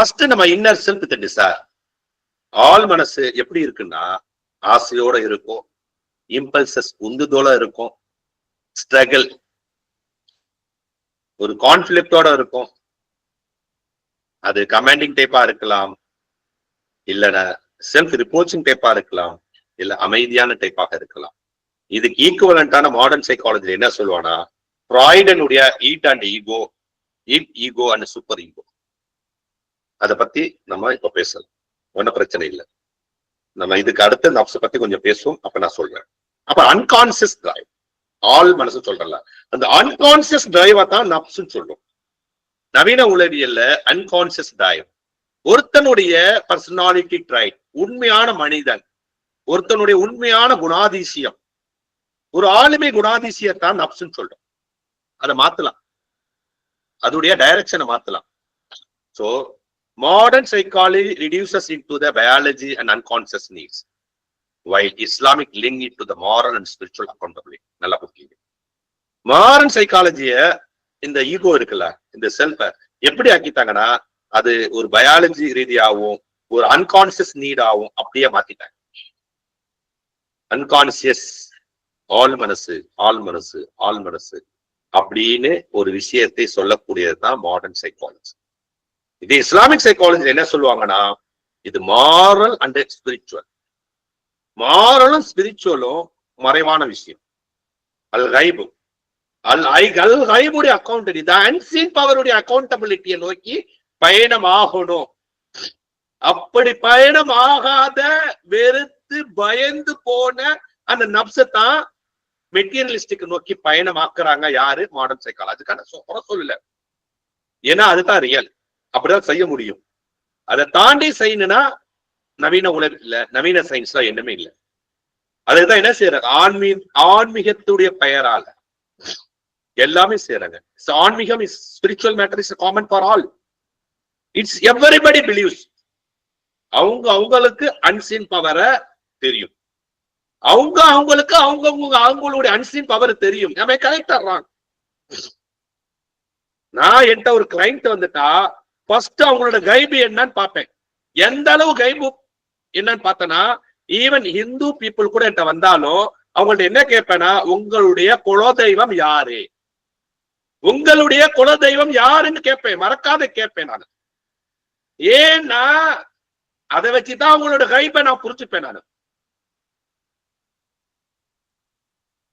First நம்ம inner self தண்ணி sir ஆள் மனசு எப்படி இருக்குன்னா ஆசையோட இருக்கும் இம்பல்சஸ் உந்துதோட இருக்கும் ஸ்ட்ரகிள் ஒரு கான்ஃபிளிக்டோட இருக்கும். அது கமாண்டிங் டைப்பா இருக்கலாம் இல்லைன்னா செல்ஃப் ரிப்போர்ச்சிங் டைப்பா இருக்கலாம் இல்ல அமைதியான டைப்பாக இருக்கலாம். இதுக்கு ஈக்குவலண்டான மாடர்ன் சைக்காலஜி என்ன சொல்லுவானா ஃப்ராய்டனுடைய id and ego id ego and super ego அதை பத்தி நம்ம இப்ப பேசலாம். ஒன்றும் பிரச்சனை இல்லை. நம்ம இதுக்கு அடுத்து நப்ஸ் பத்தி கொஞ்சம் பேசுவோம். அப்ப நான் சொல்றேன். அப்ப அன்கான்சியஸ் டிரைவ் ஆள் மனசு சொல்றல அந்த அன்கான்சியஸ் டிரைவா தான் நப்ஸ் சொல்றோம். நவீன உளவியல்ல அன்கான்சியஸ் டிரைவ் ஒருத்தனுடைய பர்சனாலிட்டி ட்ரைட் உண்மையான மனிதன் ஒருத்தனுடைய உண்மையான குணாதிசயம் ஒரு ஆளுமை குணாதிசயத்தான் நப்ஸ்ன்னு சொல்றோம். அதை மாத்தலாம். அதோடைய டைரக்ஷனை மாத்தலாம். So modern psychology reduces into the biology and unconscious needs while islamic link it to the moral and spiritual accountability. நல்லா புரியுங்க மாடர்ன் சைக்காலஜிய இந்த ஈகோ இருக்குல்ல இந்த செல்ஃப எப்படி ஆக்கிட்டாங்கன்னா அது ஒரு பயாலஜி ரீதியாகவும் ஒரு அன்கான்சியஸ் நீடாவும் அப்படியே மாத்திட்டாங்க. அன்கான்சியஸ் ஆள் மனசு ஆள் மனசு ஆள் மனசு அப்படின்னு ஒரு விஷயத்தை சொல்லக்கூடியதுதான் மாடர்ன் சைக்காலஜி இது இஸ்லாமிக் சைக்காலஜி என்ன சொல்லுவாங்கன்னா இது மாரல் அண்ட் ஸ்பிரிச்சுவல் மாரலும் ஸ்பிரிச்சுவலும் மறைவான விஷயம். அல் கைபு. அல் ஐ அல் கைபுடைய அக்கௌண்ட் இது அன்சீன் பவருடைய அக்கௌண்டபிலிட்டியை நோக்கி பயணம் ஆகணும் அப்படி பயணம் ஆகாத வெறுத்து பயந்து போன அந்த நப்சத்தான் மெட்டீரியலிஸ்டிக் நோக்கி பயணமாக்குறாங்க யாரு? மாடர்ன் சைக்காலஜிக்கான சொல்ல சொல்லல. ஏன்னா அதுதான் ரியல் அப்படிதான் செய்ய முடியும். அதை தாண்டி செய்யணும்னா நவீன உலக இல்ல நவீன சயின்ஸ்ல என்னமே இல்லை. அதுதான் என்ன செய்யறாங்க ஆன்மீ ஆன்மீகத்துடைய பெயரால எல்லாமே செய்யறாங்க ஆன்மீகம் is spiritual matter is common for all it's everybody believes அவங்க அவங்களுக்கு அன்சீன் பவரை தெரியும். அவங்க அவங்களுக்கு அவங்க அவங்களுடைய அன்சீன் பவர் தெரியும். நம்ம கரெக்டா நான் என்கிட்ட ஒரு கிளைண்ட் வந்துட்டா ஃபர்ஸ்ட் அவங்களோட கைபு என்னன்னு பார்ப்பேன். எந்த அளவு கைபு என்னன்னு பார்த்தனா ஈவன் ஹிந்து பீப்புள் கூட என்கிட்ட வந்தாலும் அவங்கள்ட்ட என்ன கேட்பேன்னா உங்களுடைய குலதெய்வம் யாரு? உங்களுடைய குலதெய்வம் யாருன்னு கேட்பேன். மறக்காத கேட்பேன் நான். ஏன்னா அதை வச்சுதான் அவங்களோட கைப்பை நான் புரிச்சுப்பேன் நான்.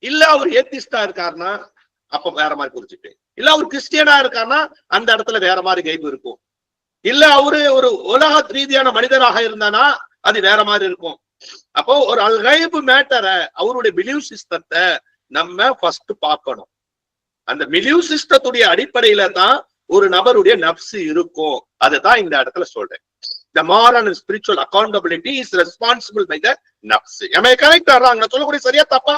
இல்ல அவர் ஏத்திஸ்டா இருக்காருன்னா அப்ப வேற மாதிரி புரிச்சுப்பேன் இல்ல அவர் கிறிஸ்டியனா இருக்காருன்னா அந்த இடத்துல வேற மாதிரி கைப்பு இருக்கும். இல்ல அவரு ஒரு உலக ரீதியான மனிதராக இருந்தானா? அது வேற மாதிரி இருக்கும். அப்போ ஒரு அல்கைபு மேட்டரை அவருடைய பிலீவ் சிஸ்டத்தை நம்ம ஃபர்ஸ்ட் பார்க்கணும். அந்த பிலீவ் சிஸ்டத்துடைய அடிப்படையில தான் ஒரு நபருடைய நப்சு இருக்கும். அதுதான் இந்த இடத்துல சொல்றேன். The moral and spiritual accountability is responsible by the nubs am I correct நான் சொல்லக்கூடிய சரியா தப்பா?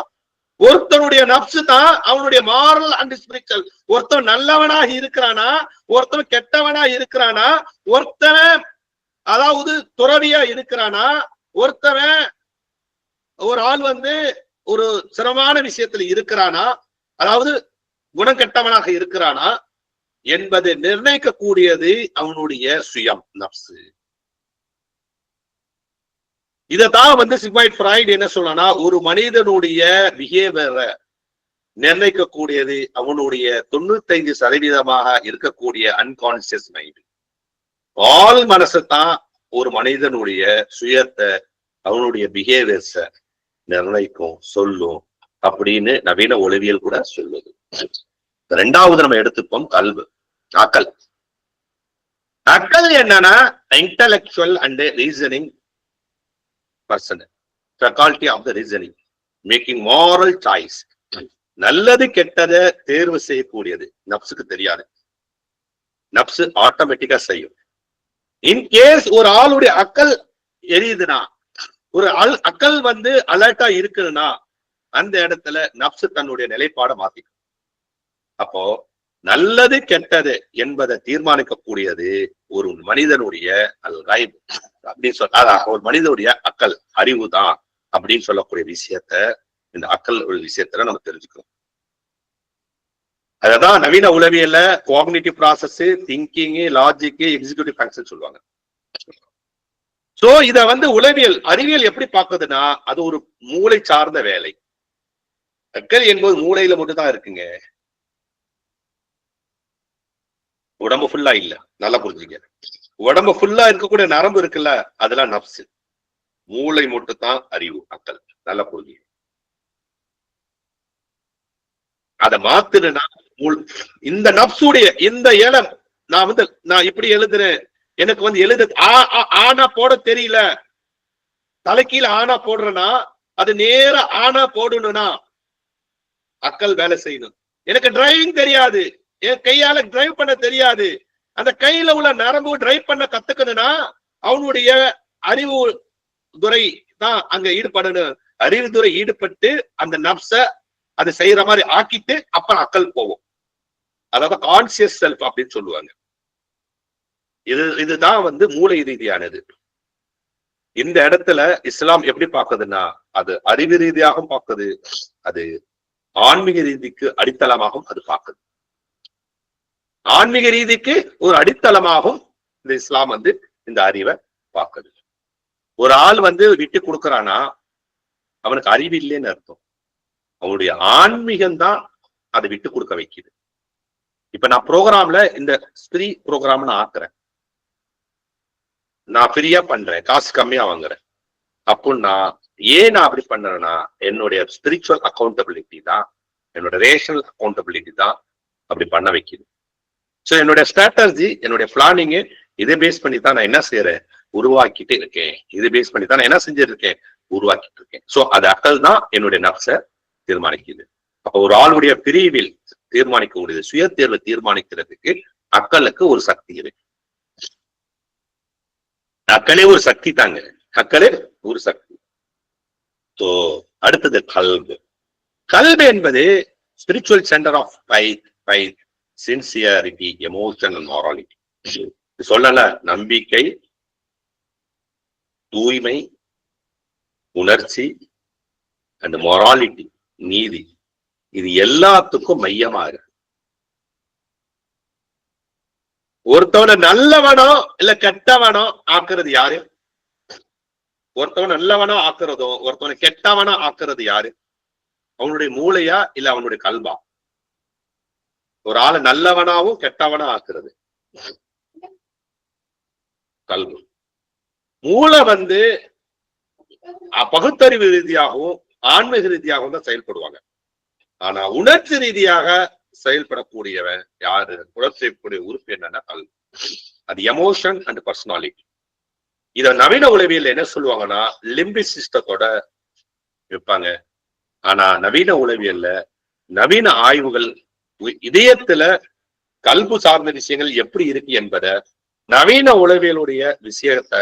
ஒருத்தனுடைய நப்சு தான் அவனுடைய மாரல் அண்ட் ஸ்பிரிச்சுவல் ஒருத்தன் நல்லவனாக இருக்கிறானா? ஒருத்தன் கெட்டவனா இருக்கிறானா? ஒருத்தன் அதாவது துறவியா இருக்கிறானா? ஒருத்தவன் ஒரு ஆள் வந்து ஒரு சிரமமான விஷயத்துல இருக்கிறானா? அதாவது குணம் கெட்டவனாக இருக்கிறானா? என்பதை நிர்ணயிக்கக்கூடியது அவனுடைய சுயம் நப்சு. இதைத்தான் வந்து சிக்மாய்ட் ஃப்ராய்டு என்ன சொல்லனா ஒரு மனிதனுடைய பிஹேவியரை நிர்ணயிக்கக்கூடியது அவனுடைய தொண்ணூத்தைந்து சதவீதமாக இருக்கக்கூடிய அன்கான்சியஸ் மைண்ட் ஆள் மனசு தான் ஒரு மனிதனுடைய சுயத்தை அவனுடைய பிஹேவியர்ஸ நிர்ணயிக்கும் சொல்லும் அப்படின்னு நவீன ஒளிவியல் கூட சொல்லுது. ரெண்டாவது நம்ம எடுத்துப்போம் கல்வு. அக்கல் அக்கல் என்னன்னா intellectual and reasoning person faculty of the reasoning making moral choice நல்லது கெட்டதை தேர்வு செய்யக்கூடியது. நப்சுக்கு தெரியாது. நப்சு ஆட்டோமேட்டிக்கா செய்யும். இன்கேஸ் ஒரு ஆளுடைய அக்கல் எரியுதுன்னா ஒரு அல் அக்கல் வந்து அலர்ட்டா இருக்குதுன்னா அந்த இடத்துல நப்சு தன்னுடைய நிலைப்பாடை மாத்திக்கும். அப்போ நல்லது கெட்டது என்பதை தீர்மானிக்கக்கூடியது ஒரு மனிதனுடைய அல் ரைப் அப்படின்னு சொல்ல ஒரு மனிதனுடைய அக்கல் அறிவு தான் அப்படின்னு சொல்லக்கூடிய விஷயத்த இந்த அக்கல் ஒரு விஷயத்துல நம்ம தெரிஞ்சுக்கிறோம் அததான் நவீன உளவியல்ல coordinative process thinking logic executive function சொல்லுவாங்க. சோ இத வந்து உளவியல் அறிவியல் எப்படி பார்க்குதுன்னா அது ஒரு மூளை சார்ந்த வேலை. அக்கல் என்பது மூளையில மட்டும் தான் இருக்குங்க. உடம்பு ஃபுல்லா இல்ல. நல்லா புரிஞ்சுங்க உடம்பு ஃபுல்லா இருக்கக்கூடிய நரம்பு இருக்குல்ல அதெல்லாம் நப்சு மூளை மட்டும் தான் அறிவு அக்கல். நல்லா புரிஞ்சுங்க அதை மாத்துனா இந்த நப்சுடைய இந்த ஏலம் நான் வந்து நான் இப்படி எழுதுறேன். எனக்கு வந்து எழுத ஆனா போட தெரியல. தலைக்கீழ ஆனா போடுறேன்னா அது நேர ஆனா போடணும்னா அக்கல் வேலை செய்யணும். எனக்கு டிரைவிங் தெரியாது. என் கையால டிரைவ் பண்ண தெரியாது. அந்த கையில உள்ள நரம்பு டிரைவ் பண்ண கத்துக்கணும்னா அவனுடைய அறிவு துறை தான் அங்க ஈடுபடணும். அறிவு துறை ஈடுபட்டு அந்த நப்ச அதை செய்யற மாதிரி ஆக்கிட்டு அப்புறம் அக்கல் போவோம் அதாவது கான்சியஸ் செல்ஃப் அப்படின்னு சொல்லுவாங்க. இது இதுதான் வந்து மூளை ரீதியானது. இந்த இடத்துல இஸ்லாம் எப்படி பார்க்குதுன்னா அது அறிவு ரீதியாகவும் பார்க்குது. அது ஆன்மீக ரீதிக்கு அடித்தளமாகவும் அது பார்க்குது. ஆன்மீக ரீதிக்கு ஒரு அடித்தளமாகவும் இந்த இஸ்லாம் வந்து இந்த அறிவை பார்க்குது ஒரு ஆள் வந்து விட்டு கொடுக்கறானா அவனுக்கு அறிவு இல்லைன்னு அர்த்தம். அவனுடைய ஆன்மீகம் தான் அதை விட்டு கொடுக்க வைக்குது. இப்ப நான் ப்ரோக்ராம்ல இந்த ஸ்திரீ ப்ரோக்ராம் நான் ஆக்குறேன். நான் ஃப்ரீயா பண்றேன் காசு கம்மியா வாங்குறேன். அப்படின்னா ஏன் நான் அப்படி பண்றேன்னா என்னுடைய ஸ்பிரிச்சுவல் அக்கௌண்டபிலிட்டி தான் என்னோட ரேஷனல் அக்கௌண்டபிலிட்டி தான் அப்படி பண்ண வைக்குது. ஸோ என்னுடைய ஸ்ட்ராட்டஜி என்னுடைய பிளானிங்கு இதை பேஸ் பண்ணி தான் நான் என்ன செய்யறேன்? உருவாக்கிட்டு இருக்கேன். இதை பேஸ் பண்ணி தான் நான் என்ன செஞ்சிட்டு இருக்கேன் உருவாக்கிட்டு இருக்கேன். ஸோ அது அக்கல் தான் என்னுடைய நப்ச தீர்மானிக்குது. அப்போ ஒரு ஆளுடைய பிரிவில் தீர்மானிக்கக்கூடியது சுய தேர்வை தீர்மானிக்கிறதுக்கு அக்கலுக்கு ஒரு சக்தி இருக்கு. அக்களே ஒரு சக்தி தாங்க. அக்களே ஒரு சக்தி. ஸோ அடுத்தது கல்பு. கல்பு என்பது spiritual centre of faith faith sincerity emotion and morality சொல்லல நம்பிக்கை தூய்மை உணர்ச்சி அண்ட் மொராலிட்டி நீதி. இது எல்லாத்துக்கும் மையமா இருக்கு. ஒருத்தவனை நல்லவனோ இல்ல கெட்டவனோ ஆக்குறது யாரு? ஒருத்தவன் நல்லவனோ ஆக்குறதோ ஒருத்தவனை கெட்டவனோ ஆக்குறது யாரு? அவனுடைய மூளையா இல்ல அவனுடைய கல்வா ஒரு ஆளை நல்லவனாவும் கெட்டவனா ஆக்குறது. கல்வி. மூளை வந்து பகுத்தறிவு ரீதியாகவும் ஆன்மீக ரீதியாகவும் தான் செயல்படுவாங்க. ஆனா உணர்ச்சி ரீதியாக செயல்படக்கூடியவன் யாரு? குலசெய்யக்கூடிய உறுப்பு என்னன்னா கல்வி. அது எமோஷன் அண்ட் பர்சனாலிட்டி இத நவீன உளவியல் என்ன சொல்லுவாங்கன்னா லிம்பி சிஸ்டத்தோட வைப்பாங்க. ஆனா நவீன உளவியல்ல நவீன ஆய்வுகள் இதயத்துல கல்பு சார்ந்த விஷயங்கள் எப்படி இருக்கு என்பதை நவீன உளவியலுடைய விஷயத்தை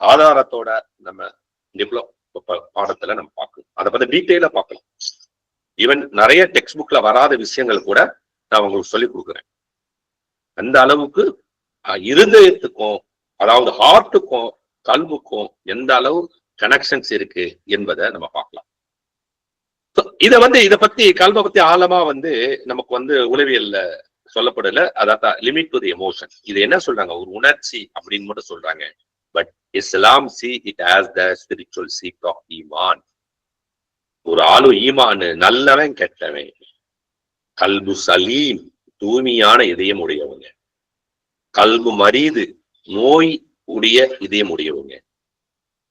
ஆதாரத்தோட நம்ம டிப்ளோ பாடத்துல நம்ம பார்க்கணும். அதை பத்தி டீட்டெயிலா பார்க்கலாம். ஈவன் நிறைய டெக்ஸ்ட் புக்ல வராத விஷயங்கள் கூட நான் உங்களுக்கு சொல்லி கொடுக்குறேன். அந்த அளவுக்கு இருதயத்துக்கும் அதாவது ஹார்ட்டுக்கும் கல்வுக்கும் எந்த அளவு கனெக்ஷன்ஸ் இருக்கு என்பதை நம்ம பார்க்கலாம். இத வந்து இத பத்தி கல்வை பத்தி ஆழமா வந்து நமக்கு வந்து உளவியல்ல சொல்லப்படல. அதான் லிமிட் டு தி எமோஷன் இது என்ன சொல்றாங்க? ஒரு உணர்ச்சி அப்படின்னு மட்டும் சொல்றாங்க. But Islam see it as the spiritual seek of ஈமான் ஒரு ஆளு ஈமான் நல்லவன் கெட்டவன். கல்பு சலீம் தூய்மையான இதயம் உடையவங்க கல்பு மரீது நோய் உடைய இதயம் உடையவங்க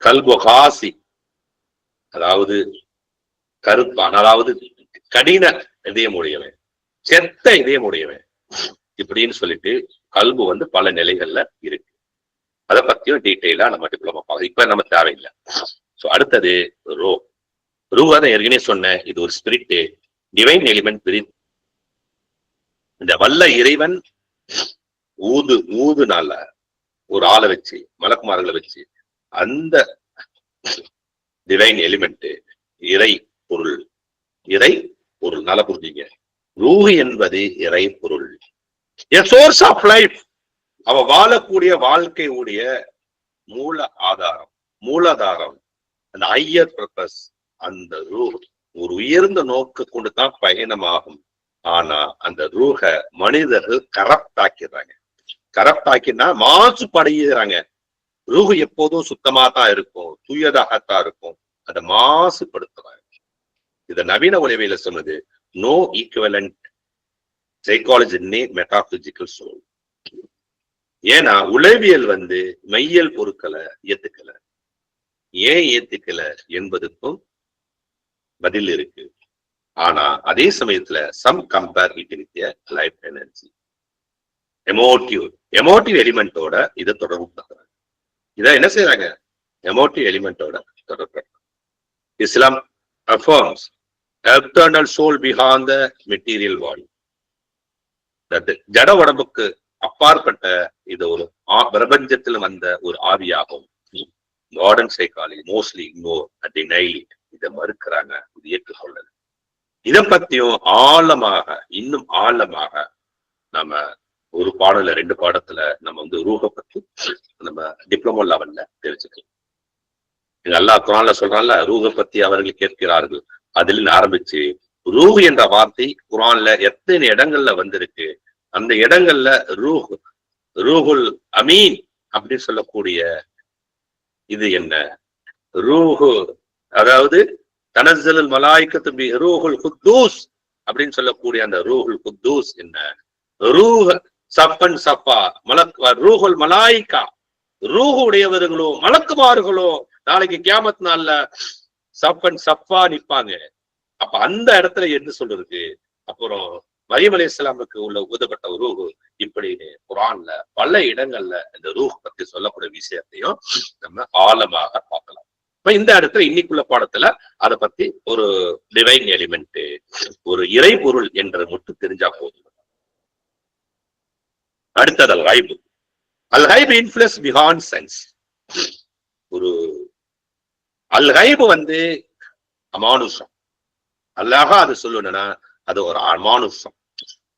கல்பு காசி அதாவது கருப்பான் அதாவது கடின இதயம் உடையவன் செத்த இதயம் உடையவன் இப்படின்னு சொல்லிட்டு கல்பு வந்து பல நிலைகள்ல இருக்கு. அதை பத்தியும் டீட்டெயிலா நம்ம டிப்ளமா பார்க்கலாம். இப்ப நம்ம தேவையில்லை. ஸோ அடுத்தது ரோ. ரூவா தான் ஏற்கனவே சொன்னேன். இது ஒரு ஸ்பிரிட் டிவைன் எலிமெண்ட் பிரி இந்த வல்ல இறைவன் ஊது ஊதுனால ஒரு ஆளை வச்சு மலக்குமார்களை வச்சு அந்த டிவைன் எலிமெண்ட் இறை பொருள். இறை பொருள் நல்ல புரிஞ்சுங்க. ரூஹ் என்பது இறை பொருள். சோர்ஸ் ஆஃப் லைஃப் அவ வாழக்கூடிய வாழ்க்கையுடைய மூல ஆதாரம் மூலாதாரம். அந்த ஐயர் பர்பஸ் அந்த ரூ ஒரு உயர்ந்த நோக்கு கொண்டு தான் பயணமாகும். ஆனா அந்த ரூஹ மனிதர்கள் கரப்ட் ஆக்கிடுறாங்க. கரப்ட் ஆக்கினா மாசுபடுகிறாங்க ரூஹு எப்போதும் சுத்தமா தான் இருக்கும் தூயதாகத்தான் இருக்கும். அதை மாசுபடுத்தும். இத நவீன உளவியல சொன்னது no equivalent psychology metaphysical soul. ஏன்னா உளவியல் வந்து மெய்யல் பொருட்களை ஏத்துக்கல. ஏன் ஏத்துக்கல என்பதுக்கும் பதில் இருக்கு. ஆனா அதே சமயத்துல some compare life energy emotive emotive எலிமெண்டோட இதை தொடர்பு படுத்துறாங்க. இதை என்ன செய்யறாங்க எமோட்டிவ் எலிமெண்டோட தொடர்பு Islam affirms external soul behind the material body ஜட உடம்புக்கு அப்பாற்பட்ட இது ஒரு ஆ- பிரபஞ்சத்தில் வந்த ஒரு ஆவியாகும் modern psychology mostly ignore at நைலி இதை மறுக்கிறாங்க இது ஏற்றுக்கொள்ளது இதை பத்தியும் ஆழமாக இன்னும் ஆழமாக நம்ம ஒரு பாடல ரெண்டு பாடத்துல நம்ம வந்து ரூஹ பத்தி நம்ம டிப்ளமோ லெவல்ல தெரிஞ்சுக்கலாம். இது அல்லாஹ் குரான்ல சொல்றான்ல ரூக பத்தி அவர்கள் கேட்கிறார்கள். அதில் ஆரம்பிச்சு ரூஹ் என்ற வார்த்தை குரான்ல எத்தனை இடங்கள்ல வந்திருக்கு? அந்த இடங்கள்ல ரூஹ் ரூஹுல் அமீன் அப்படின்னு சொல்லக்கூடிய இது என்ன? ரூஹு அதாவது தனசல் மலாய்க்கத்து ரூஹுல் குத்தூஸ் அப்படின்னு சொல்லக்கூடிய அந்த ரூஹுல் குத்தூஸ் என்ன? ரூஹ் சப்பன் சப்பா மலக் ரூஹுல் மலாய்க்கா. ரூஹு உடையவர்களோ மலக்குமார்களோ நாளைக்கு கியாமத் நாள்ல சப்பன் சப்பா நிப்பாங்க. அப்ப அந்த இடத்துல என்ன சொல்றது அப்புறம் மரியம் அலி இஸ்லாமுக்கு உள்ள ஊதப்பட்ட ரூ இப்படின்னு குரான்ல பல இடங்கள்ல இந்த ரூஹ் பத்தி சொல்லக்கூடிய விஷயத்தையும் நம்ம ஆழமாக பார்க்கலாம். இப்ப இந்த இடத்துல இன்னைக்குள்ள பாடத்துல அதை பத்தி ஒரு டிவைன் எலிமெண்ட் ஒரு இறை பொருள் என்று மட்டும் தெரிஞ்சா போதும். அடுத்தது அல் ஹைபு அல் ஹைபு இன்ஃபுளுஸ் பிஹான் சென்ஸ் ஒரு அல் கைபு வந்து அமானுஷம். அல்லாஹ அது சொல்லணும்னா அது ஒரு அமானுஷம்.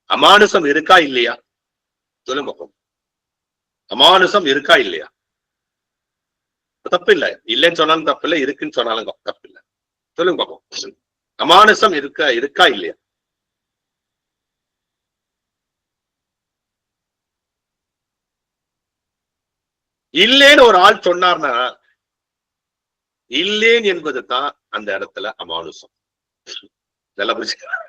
அமானுஷம் இருக்கா இல்லையா? சொல்லுங்க அமானுஷம் இருக்கா இல்லையா? தப்பு இல்ல இல்லைன்னு சொன்னாலும் தப்பு இல்லை இருக்குன்னு சொன்னாலும் தப்பு இல்லை சொல்லுங்க பாப்போம் அமானுஷம் இருக்கா இருக்கா இல்லையா? இல்லேன்னு ஒரு ஆள் சொன்னார்னா இல்லேன் என்பது தான் அந்த இடத்துல அமானுஷம். நல்லா புரிஞ்சுக்க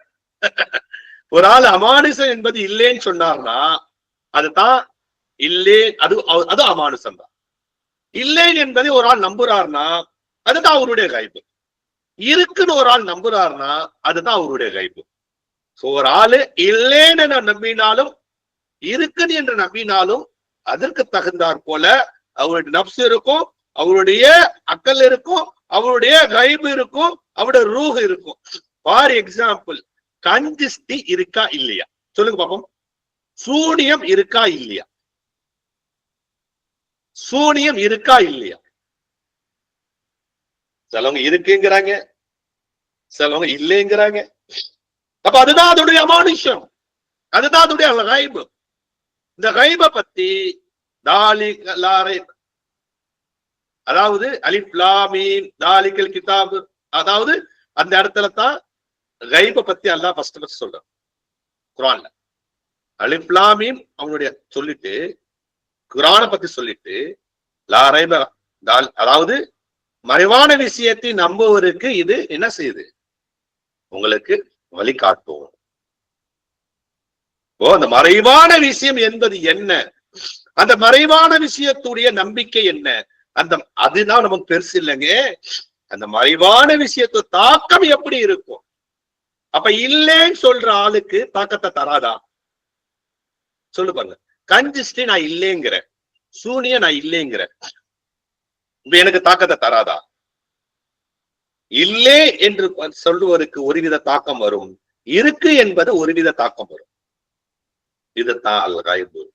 ஒரு ஆள் அமானுஷம் என்பது இல்லேன்னு சொன்னார்னா அதுதான் இல்லே அது அது அமானுஷம் தான். இல்லேன் என்பதை ஒரு ஆள் நம்புறாருன்னா அதுதான் அவருடைய கைப்பு. இருக்குன்னு ஒரு ஆள் நம்புறாருன்னா அதுதான் அவருடைய கைப்பு. சோ ஒரு ஆளு இல்லேன்னு நான் நம்பினாலும் இருக்குன்னு என்று நம்பினாலும் அதற்கு தகுந்தாற் போல அவருடைய நப்சு இருக்கும் அவருடைய அக்கல் இருக்கும் அவருடைய கைபு இருக்கும் அவருடைய ரூஹ் இருக்கும். ஃபார் எக்ஸாம்பிள் கஞ்சிஸ்டி இருக்கா இல்லையா? சொல்லுங்க பாப்போம். சூனியம் இருக்கா இல்லையா? சூனியம் இருக்கா இல்லையா? சிலவங்க இருக்குங்கிறாங்க சிலவங்க இல்லைங்கிறாங்க. அப்ப அதுதான் அதோடைய அமானுஷம் அதுதான் அதோடைய கைபு இந்த கைப பத்தி தாலி லாரை அதாவது அலிஃப் லாமீன் தாலிக்கல் கிதாபு. அதாவது அந்த இடத்துல தான் கைப பத்தி அல்லாஹ் ஃபர்ஸ்ட் ஃபர்ஸ்ட் சொல்றான். குரான்ல அலிப்லாமீம் அவனுடைய சொல்லிட்டு குரானை பத்தி சொல்லிட்டு லாரைப தால் அதாவது மறைவான விஷயத்தை நம்புவருக்கு இது என்ன செய்யுது? உங்களுக்கு வழிகாட்டும் ஓ அந்த மறைவான விஷயம் என்பது என்ன? அந்த மறைவான விஷயத்துடைய நம்பிக்கை என்ன? அந்த அதுதான் நமக்கு பெருசு இல்லைங்க. அந்த மறைவான விஷயத்து தாக்கம் எப்படி இருக்கும்? அப்ப இல்லைன்னு சொல்ற ஆளுக்கு தாக்கத்தை தராதா? சொல்லு பாருங்க. கஞ்சிஸ்டி நான் இல்லைங்கிற சூனிய நான் இல்லைங்கிற எனக்கு தாக்கத்தை தராதா? இல்லை என்று சொல்லுவதற்கு ஒருவித தாக்கம் வரும். இருக்கு என்பது ஒருவித தாக்கம் வரும். இதுதான் அல்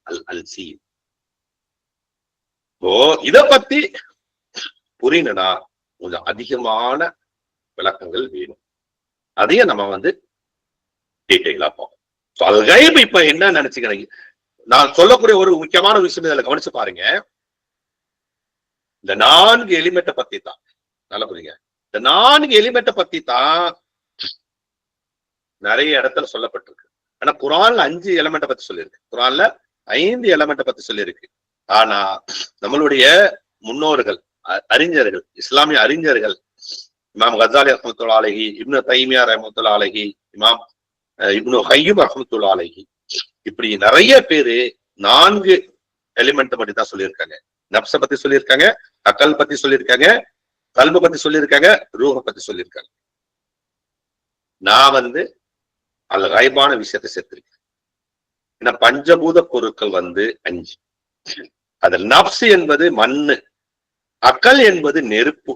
அல் அல் சீன் ஓ இத பத்தி புரியணும்னா கொஞ்சம் அதிகமான விளக்கங்கள் வேணும். அதையும் நம்ம வந்து டீட்டெயிலா போகும் So, இப்ப என்ன நினைச்சுக்கிறீங்க? நான் சொல்லக்கூடிய ஒரு முக்கியமான விஷயம் இதுல கவனிச்சு பாருங்க. இந்த நான்கு எலிமெண்ட்டை பத்தி தான். நல்லா புரியுங்க. இந்த நான்கு எலிமெண்ட்டை பத்தி தான் நிறைய இடத்துல சொல்லப்பட்டிருக்கு. ஆனா குரான்ல அஞ்சு எலமெண்ட்டை பத்தி சொல்லியிருக்கு. குரான்ல ஐந்து எலமெண்ட்டை பத்தி சொல்லியிருக்கு. ஆனா நம்மளுடைய முன்னோர்கள் அறிஞர்கள் இஸ்லாமிய அறிஞர்கள் இமாம் கசாலி அஹமத்துல்லா அலஹி இப்னு தைமியார் அஹமத்துல்லா அலஹி இமாம் இப்னு ஹையும் அஹமத்துல்லா அலஹி இப்படி நிறைய பேரு நான்கு எலிமெண்ட் மட்டும் தான் சொல்லியிருக்காங்க. நப்ச பத்தி சொல்லியிருக்காங்க அக்கல் பத்தி சொல்லியிருக்காங்க கல்பு பத்தி சொல்லியிருக்காங்க ரூஹ பத்தி சொல்லியிருக்காங்க. நான் வந்து அல்ல கைபான விஷயத்தை சேர்த்திருக்கேன். ஏன்னா பஞ்சபூத பொருட்கள் வந்து அஞ்சு. அதில் நப்சு என்பது மண்ணு அக்கல் என்பது நெருப்பு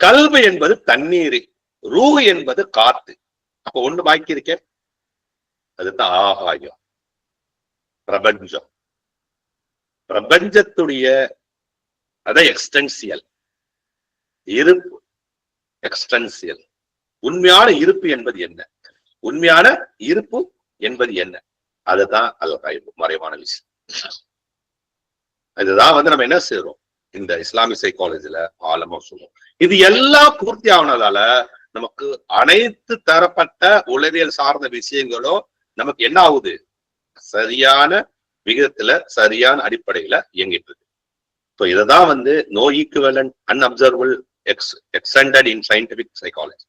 கல்வி என்பது தண்ணீர் ரூ என்பது காத்து. அப்ப ஒண்ணு பாக்கி இருக்கேன் அதுதான் ஆகாயம் பிரபஞ்சம். பிரபஞ்சத்துடைய அதான் எக்ஸ்டென்சியல் இருப்பு எக்ஸ்டென்சியல் உண்மையான இருப்பு என்பது என்ன? உண்மையான இருப்பு என்பது என்ன? அதுதான் அது மறைவான விஷயம். இதுதான் வந்து நம்ம என்ன செய்யறோம் இந்த இஸ்லாமிக் சைக்காலஜில ஆழமா சொல்லுவோம் இது எல்லாம் பூர்த்தி ஆனதால நமக்கு அனைத்து தரப்பட்ட உளவியல் சார்ந்த விஷயங்களும் நமக்கு என்ன ஆகுது? சரியான விகிதத்துல சரியான அடிப்படையில இயங்கிட்டு இருக்கு. ஸோ இதைதான் வந்து no equivalent unobservable ex extended in scientific psychology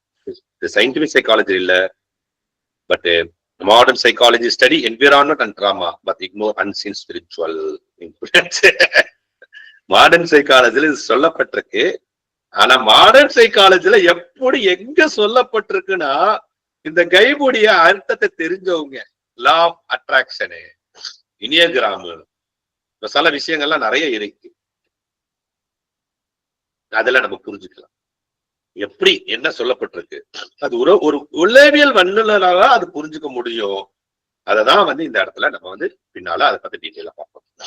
இது சயின்டிபிக் சைக்காலஜி இல்ல but modern psychology study environment and trauma but ignore unseen spiritual modern சைக்காலஜில இது சொல்லப்பட்டிருக்கு. ஆனா மாடர்ன் சைக்காலஜில எப்படி எங்க சொல்லப்பட்டிருக்குன்னா இந்த கைபுடைய அர்த்தத்தை தெரிஞ்சவங்க லா ஆஃப் அட்ராக்ஷனு இனியகிராமு இப்ப சில விஷயங்கள்லாம் நிறைய இருக்கு. அதெல்லாம் நம்ம புரிஞ்சுக்கலாம். எப்படி என்ன சொல்லப்பட்டிருக்கு? அது ஒரு ஒரு உளவியல் வல்லுநரால அது புரிஞ்சுக்க முடியும். அததான் வந்து இந்த இடத்துல நம்ம வந்து பின்னால அதை பத்தி டீட்டெயிலா பார்ப்போம்.